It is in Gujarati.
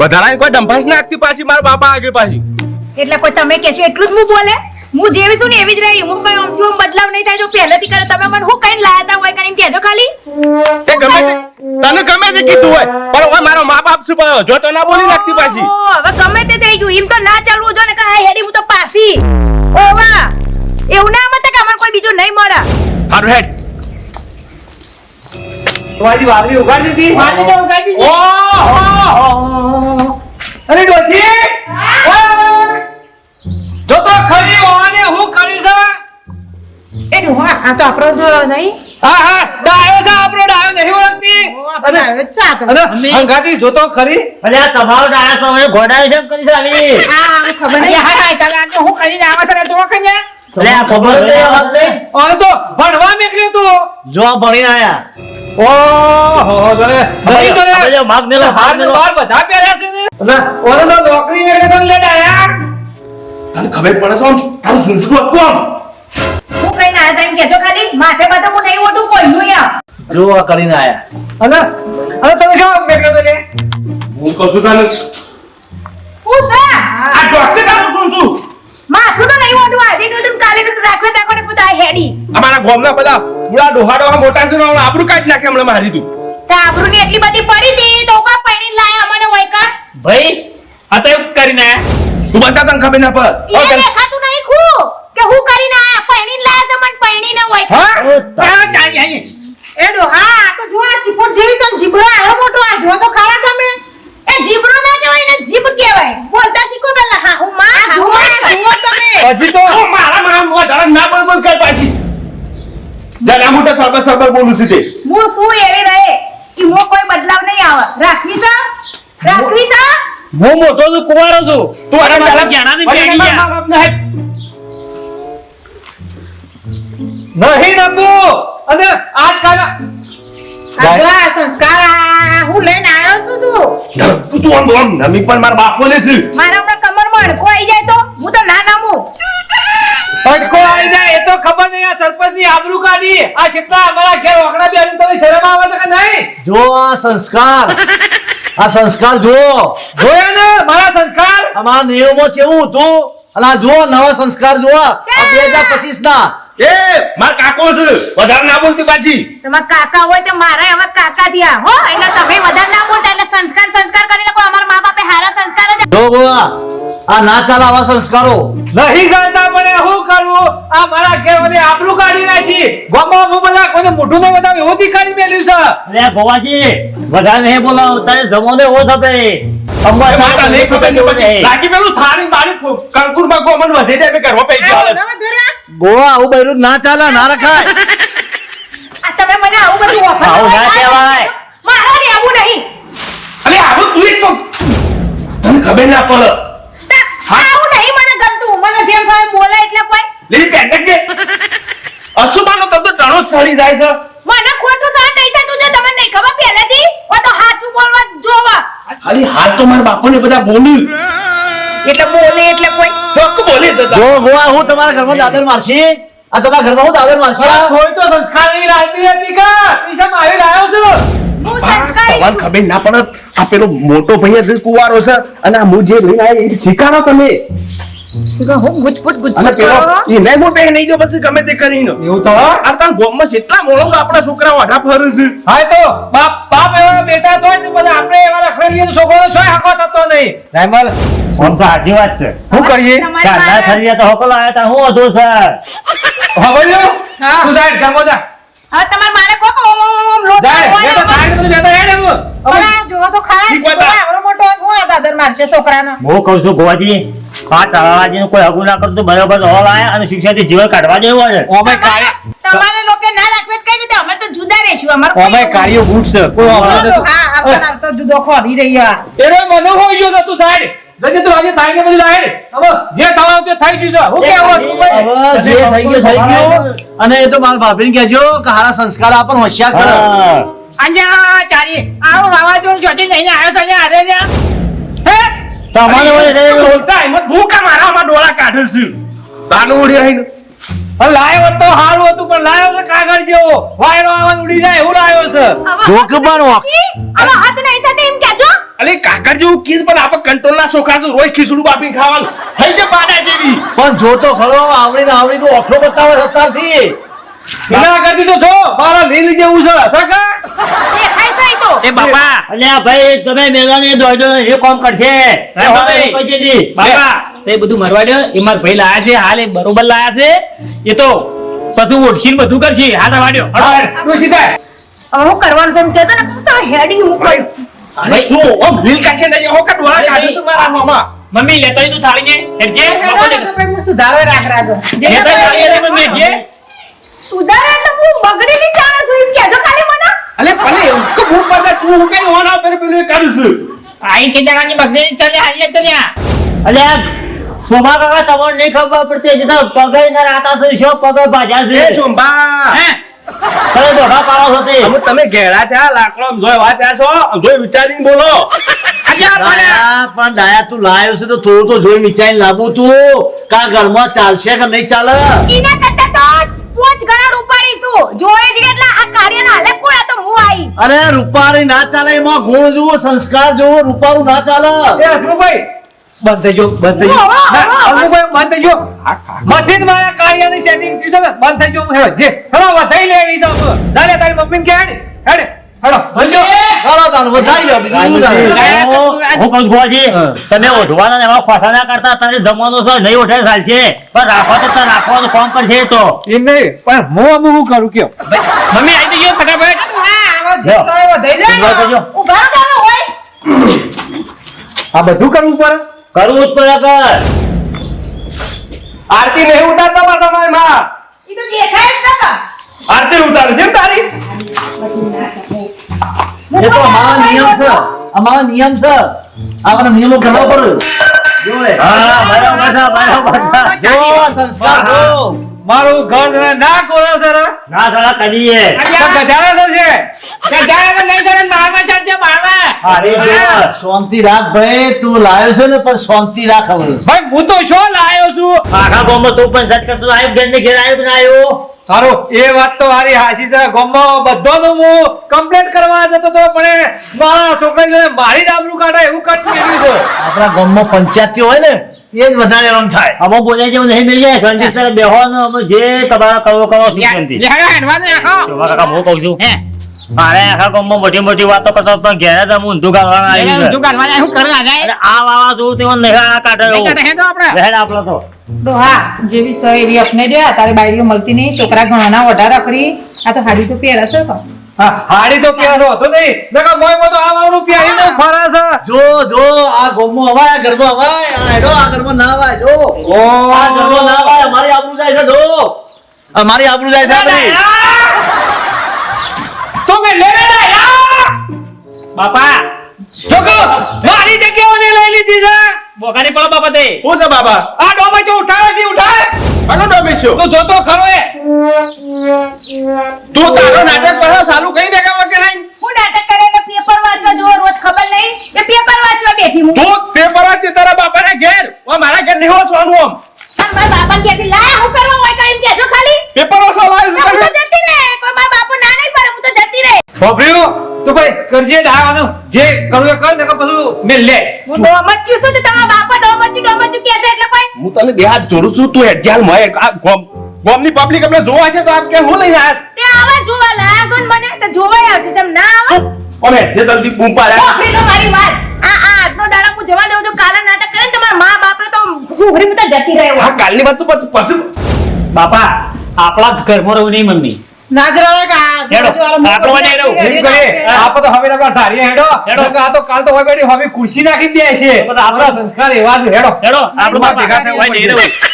વધારાની કોઈ ડંફાસ નાખતી પાછી મારા બાપા આગળ પાછી. એટલે કોઈ તમે કહેશો એટલું જ હું બોલે? હું જેવી છું ને એવી જ રહી. હું કઈ આમથી બદલાવ નહીં થાય જો પહેલેથી કરે તમે મને હું કઈ લાયા તા હોય કઈ કહેજો ખાલી. એ ગમે તે તને ગમે તે કીધું હોય પણ ઓય મારો મા બાપ છે પણ જો તો ના બોલી નાખતી પાછી. હવે ગમે તે થઈ ગયું. એમ તો ના ચાલવું જો ને કે હા હેડી હું તો પાસી. ઓવા એવું ના મત કે અમારે કોઈ બીજું નહીં મળે. હારું હેડ. તમારી વાદળી ઉગાડી દીધી? વાલી ઉગાડી દીધી. ઓહો! આ તો આપણો જ નહીં. હા હા ડાયો છે આપણો ડાયો નહીં ઓળખતી આ તો. હંગાતી જોતો ખરી. અરે આ તમારો ડાયો તો મને ઘોડાય છે કરી છે આવી. આ ખબર નહીં. હા હા ચાલ આજે હું કરીને આવા છે જો કન્યા અરે આ ખબર નહીં આ વાત નહીં. તો ભણવા મેકલ્યો તું. જો આ ભણીને આયા. ઓહો જણે નહીં જણે હવે જો માગ મેલો, હાર તો મેલો. બાર બધા પહેર્યા છે ને. અને ઓને તો નોકરી તને લેટ આયા. તને ખબર પડે છે? તારું શું શું આમ? હતા એમ કહેજો ખાલી માથે માથે હું નહીં ઓઢું કોઈનું યાર. જો આ કરીને આયા. અને અને તમે કેવા મેકલ્યો તો ને હું કશું કાલે હું સા આ ડોક્ટર કામ શું છું? માથું તો નહીં ઓટું આજે નું તું કાલે તો રાખવા રાખો ને પોતા હેડી. અમારા ગોમના બધા બુડા ડોહાડો મોટા છે ને હમણાં આબરૂ કાઢી નાખે હમણાં મારી તું તે આબરૂ ની એટલી બધી પડી હતી તો કા પૈણી લાયા અમને વૈકા ભાઈ આ તો કરીને આયા. તું બતા તને ખબર ના પડે. ઈ દેખાતું નહીં ખુ કે હું કરીને મને પૈણી ન હોય. હા? ચાલી આઈ એડો હા તો જો આ સિપોટ જેવી સન ને આવો મોટો આ જો તો ખરા તમે એ જીબડો ના કહેવાય ને જીબ કહેવાય. બોલતા શીખો પેલા હા હું માં આ જુઓ જુઓ તમે. હજી તો મારા મારા મોં ધડા ના બોલ બોલ કર પાછી. દાદા મોટા સરબત સરબત બોલું છું તે. હું શું એવી રહે કે મો કોઈ બદલાવ નહીં આવે. રાખવી તો રાખવી તો હું મોટો છું કુવારો છું. તું અરે મારા મારા જ્ઞાનાની અરે ગયા. નહીં નબુ અને આજકાલ આગલા સંસ્કાર હું લઈને આવ્યો છું તું. તું તું આમ આમ નમી પણ મારા બાપ બોલે છે. મારા હમણાં કમરમાં અડકો આવી જાય તો હું તો ના નામું. અડકો આવી જાય એ તો ખબર નહીં આ સરપંચની આબરૂ કાઢી. આ કેટલા અમારા ઘેર ઓકડા બેસીને તને શરમ આવે છે કે નહીં? જો આ સંસ્કાર આ સંસ્કાર જો. જોયા ને મારા સંસ્કાર? અમારા નિયમો છે હું તું અલા જો નવા સંસ્કાર જો આ બે હજાર પચીસ ના એ માર કાકો છે. વધારે ના બોલતી પાછી. તમાર કાકા હોય તો મારા હવે કાકા થયા હો? એટલે તમે વધારે ના બોલતા એટલે સંસ્કાર સંસ્કાર કરી લખો અમાર મા બાપે હારા સંસ્કાર જ જો ગોવા આ ના ચાલાવા સંસ્કારો. નહીં જાણતા મને શું કરવું આ મારા ઘેર બધે આબરૂ કાઢી નાખી. ગોમા હું બધા કોને મોઢું ન બતાવે એવું દેખાડી મેલ્યું છે. અરે ગોવાજી વધારે નહીં બોલાવ તારે જમોને ઓ થપે એ માતા નહીં ખબર નહીં પડતી. લાગી પેલું થાળી બાળી કંકુરમાં ગોમન વધે જાય મેં ઘરમાં પૈકી હાલત. ગોવા આવું બૈરું ના ચાલે ના રખાય. આ તમે મને આવું બધું offer આવું ના કહેવાય. મારે ને આવું નહીં. અરે આવું તું એક તો તને ખબર ના પડે. આવું નહીં મને ગમતું. મને જેમ ભાવે બોલે એટલે કોઈ. લીલી પેકેટ કે અશુભાનો તબ તો ટણો જ ચડી જાય છે મને ખોટું સહન નહીં થતું જો તમને નહીં ખબર પહેલેથી ઓ તો સાચું બોલવા જ ખાલી હાલ તો મારા બાપાને બધા બોલ્યું એટલે બોલે એટલે કોઈ ફક્ત બોલી જ જો ગોવા હું તમારા ઘરમાં દાદર મારશી. આ તમારા ઘરમાં હું દાદર મારશી? કોઈ તો સંસ્કારની રાખતી હતી કા પૈસા આવી લાવ્યો છું. સંસ્કારી તમારે ખબર ના પડત આ પેલો મોટો ભાઈ જ કુવારો છે અને આ હું જે લઈને આવ્યો એ શીખાડો તમે. હું ગુજપુટ અને ગુજપુટ એને મોટે નહીં જો પછી ગમે તે કરીને એવું તો આ તાર ગામમાં જેટલા માણસો આપણા છોકરાઓ આઢા ફરે છે. હા તો બાપ બાપ એવા બેટા તો જ બધા આપણે એવા રખડેલી તો છોકરો છો હાકો થતો નહીં. રાયમલ આમ તો સાચી વાત છે. શું કરીએ? ચાંદા પાસે- તો હોકલ આયા તા હું હતું સર હવે તું સાઈડ ગામો જા. હવે તમારે મારે ઓમ જાય એ તો ને સાઈડ બધું બેઠા હેડ એમ. પણ જો તો ખરા ઠીક જીભડો વાત. આવડો મોટો હું આ મારશે છોકરાનો. હું કઉ છું ગોવાજી આ તળાવાજી કોઈ હગું ના કરતું બરાબર હોલ આયા અને શિક્ષાથી જીવન કાઢવા જેવું હોય ઓમે કાર્ય તમારે લોકો ના રાખવે તો કઈ રીતે અમે તો જુદા રહેશું અમારે ઓમે કાર્ય બૂટ છે કોઈ ઓમે નથી. હા આવતો ને જુદો ખોરી ગયો તું સાઈડ જજે તું આજે બધું લાઈડ હવે જે થવાનું તે થઈ ગયું છે. હું કેવું હવે જે થઈ ગયું થઈ ગયું. અને એ તો મારા ભાભીને કહેજો કે હારા સંસ્કાર આપણ હોશિયાર કરો હા. અંજા ચારી આવો વાવાઝોડું ચોટી લઈને આવ્યો છે અરે હે? તમારે બોલતા એમ ભૂકા મારામાં ડોળા કાઢે છે. તાનું ઉડી આવીને લાયો તો સારું હતું પણ લાયો છે કાગળ જેવો. વાયરો આવવા ઉડી જાય એવું લાયો છે. જોક પણ નહીં વાક. થતી? હવે હાથ નહીં થતી એમ કહેજો. અલે કાકર જેવું કીધ પણ આપણે કંટ્રોલ ના શોખા છું. રોજ ખીચડું બાપીને ખાવાનું. થઈ જાય પાડા જેવી. પણ જો તો ખરો આવડી ને આવડી તો ઓખલો બતાવે અત્યારથી. એના કરતી તો છો? મારા લીલ જેવું છે. સકા દેખાય છે ઈ તો. એ બાપા. અલ્યા ભાઈ તમે મેળાને દોડો એ કોમ કરશે. બાપા. તે બધું મરવા દે એ મારા ભાઈ લાયા છે હાલ બરોબર લાયા છે. એ તો પછી ઓળખીને બધું કરશે. હા. દવાડ્યો ડોશી થાય? હવે હું કરવાનું છે એમ કહેતો ને તો હેડી હું કર્યું ભાઈ. તું ઓમ લીલ કાશે ને હો કે ડોળા કાઢું છું મારા મોમાં. મમ્મી લેતો તું થાળી હેડજે હેડો ને. હું સુધારો રાખ રાખ્યો. લેતો થાળી મમ્મી હેડજે. સુધારે તો હું બગડેલી ચાલે છું એમ કહેજો ખાલી મને. અલે ભલે એવું કે હું પડે તું હું કઈ હોના પેલે પેલે કરું છું? આઈ કે જણાની બગડેલી ચાલે આઈ તો ત્યાં અલે શોભા કાકા તમને નહીં ખબર પડશે જે તો પગે ના રાતા છે શો પગે બાજા છે. એ ચોંબા હે? તમે દોઢા પાડો છો તે. અમે તમે ઘેરા થયા લાકડો જોય જોઈ વાત છો જોઈ વિચારીને બોલો. પણ દાયા તું લાયો છે તો થોડું તો જોઈ વિચારીને લાવું તું. કા ઘરમાં ચાલશે કે નહીં ચાલે? એના કરતા તો છું જોડે જ કેટલા આ કાર્યના હાલે કોળા તો હું આઈ. અરે રૂપારી ના ચાલે એમાં ગુણ જુઓ સંસ્કાર જુઓ રૂપારું ના ચાલે. એ હસમુભાઈ બંધ થઈ જો બંધ થઈ જો. હસમુભાઈ બંધ થઈ જો મથી જ મારા કાર્યની સેટિંગ ને બંધ થઈ જો હે જે હવે વધાઈ લેવી છે. દાદા તારી મમ્મીને કે હેડે હેડ. હેડો બંજો ચાલો તારું વધાઈ લો બીજું હું હું કહું છું તમે ઓઢવાના ને એવા ના કરતા તારે જમવાનો છે નહીં ઓઢે ચાલશે પણ રાખવા તો તારે રાખવાનું કામ કરશે તો? એમ નહીં પણ હું અમુક હું કરું કયો? મમ્મી આવી ગયો ફટાફટ. હા, આવો જીવતો હોય વધાઈ જાય ને. ઊભા થજો. ઊભા રહો તમે હોય. આ બધું કરવું પડે? કરવું જ પડે કર. આરતી નહીં ઉતારતા મારા તમારી માં ઈ તો દેખાય જ નતા. આરતી ઉતારે છે તારી? એ તો અમારા નિયમ છે. અમારા નિયમ છે. આપણા નિયમો કરવા પડે. હા જો સંસ્કાર જો મારું ઘર ના કોરો સર ના સાલા કરીએ. ગધાડા છે? ગધાડા તો નહીં કરે મારવા. અરે જો શાંતિ રાખ ભાઈ તું લાવ્યો છે ને પણ શાંતિ રાખ હવે. ભાઈ હું તો શું લાયો છું? આખા ગામમાં તું પણ સચ કરતો આવ્યો ઘેર ને ઘેર આવ્યો આવ્યો સારું એ વાત તો હારી હાસી છે. બધો બધોનો હું કમ્પ્લેન્ટ કરવા જતો તો પણ મારા છોકરા જોડે મારી જ આબરૂ કાઢે એવું કરી મેળવ્યું છે. આપણા ગામમાં પંચાયતી હોય ને એ જ વધારે રંગ થાય. અમે બોલે જેવું નહીં મળી જાય શાંતિ સર બેહો અમે જે તમારા કરો કરો સુખ શાંતિ. કાકા હું કહું છું મારે આખા ગામમાં મોટી મોટી વાતો કરતો પણ ઘેર જ અમે ઊંધું ગાળવાના હું કરવા જાય? આ વાવા જોવું તેવો નહીં આ કાઢે એવું. રહેણ આપલો તો ડોહા જેવી સો એવી અપને દે તારે બાયડીઓ મળતી નહીં છોકરા ઘણાના ઓઢા રખડી. આ તો હાડી તો પહેરશે તો. હા, હાડી તો પહેરો હતો નહીં. નકા મોય મો તો આ વાવડું પહેરીને ફરે છે. જો જો આ ગોમો અવાય આ ગરબો અવાય આ હેડો આ ગરબો ના અવાય જો. આ ગરબો ના અવાય અમારી આબરૂ જાય છે જો. અમારી આબરૂ જાય છે આપણી. લેને લાયા બાપા! જોકો મારી જગ્યાઓને લઈ લીધી છે. બોગાની પડો બાપા તે. હું છે બાપા આ ડોમે જો ઉઠાવે થી ઉઠાવે. હલો ડોમેશો તો જોતો ખરો એ. તું તારો નાટક પર ચાલુ કરી દે કે નહીં? હું નાટક કરે ને પેપર વાંચવા જો રોજ ખબર નહીં? કે પેપર વાંચવા બેઠી હું. તું પેપર વાંચતી તારા બાપાના ઘેર. ઓ મારા ઘેર નહીં વાંચવાનું આમ પણ મારા બાપાને કહેતી લાય હું કરવા હોય કઈ એમ કહેજો ખાલી પેપર વાંચવા લાવ્યો ના, હું છું તો જતી રહે કોઈ મારા બાપુ ના નહીં પડે હું તો રહે તું ભાઈ કરજે ડાવાનો જે કરવું એ કર ને પછી મે લે. હું ડોમચ્યું છું તો તમારા બાપા ડોમચ્યું ડોમચ્યું કહે છે એટલે કોઈ? હું તને બે હાથ જોડું છું તું એડજાલ મય આ ગોમ ગોમની પબ્લિક અમને જોવા છે તો આપ કે હું લઈ આયા? તે આવા જોવા લાયા કોણ મને? તો જોવાય આવશે જેમ ના આવે. ઓમે જે જલ્દી બૂમ પાડ્યા છોકરીનો મારી માર આ આ આજનો દાડા હું જવા દઉં છું કાલે નાટક કરે ને તમારા મા બાપે તો ઘૂઘરી તો જતી રહ્યો આ કાલની વાત તો પછી પછી. બાપા આપણા ઘરમાં રહું નહીં મમ્મી. ના જ રહે. હેડો, આપણો ને. તો હવે આપણા ધારીએ હેડો. હેડો. આ તો કાલ તો હવે હવે ખુરશી નાખી દે છે. આપણા સંસ્કાર એવા જ હેડો. હેડો આપણે ભેગા થયા હોય ના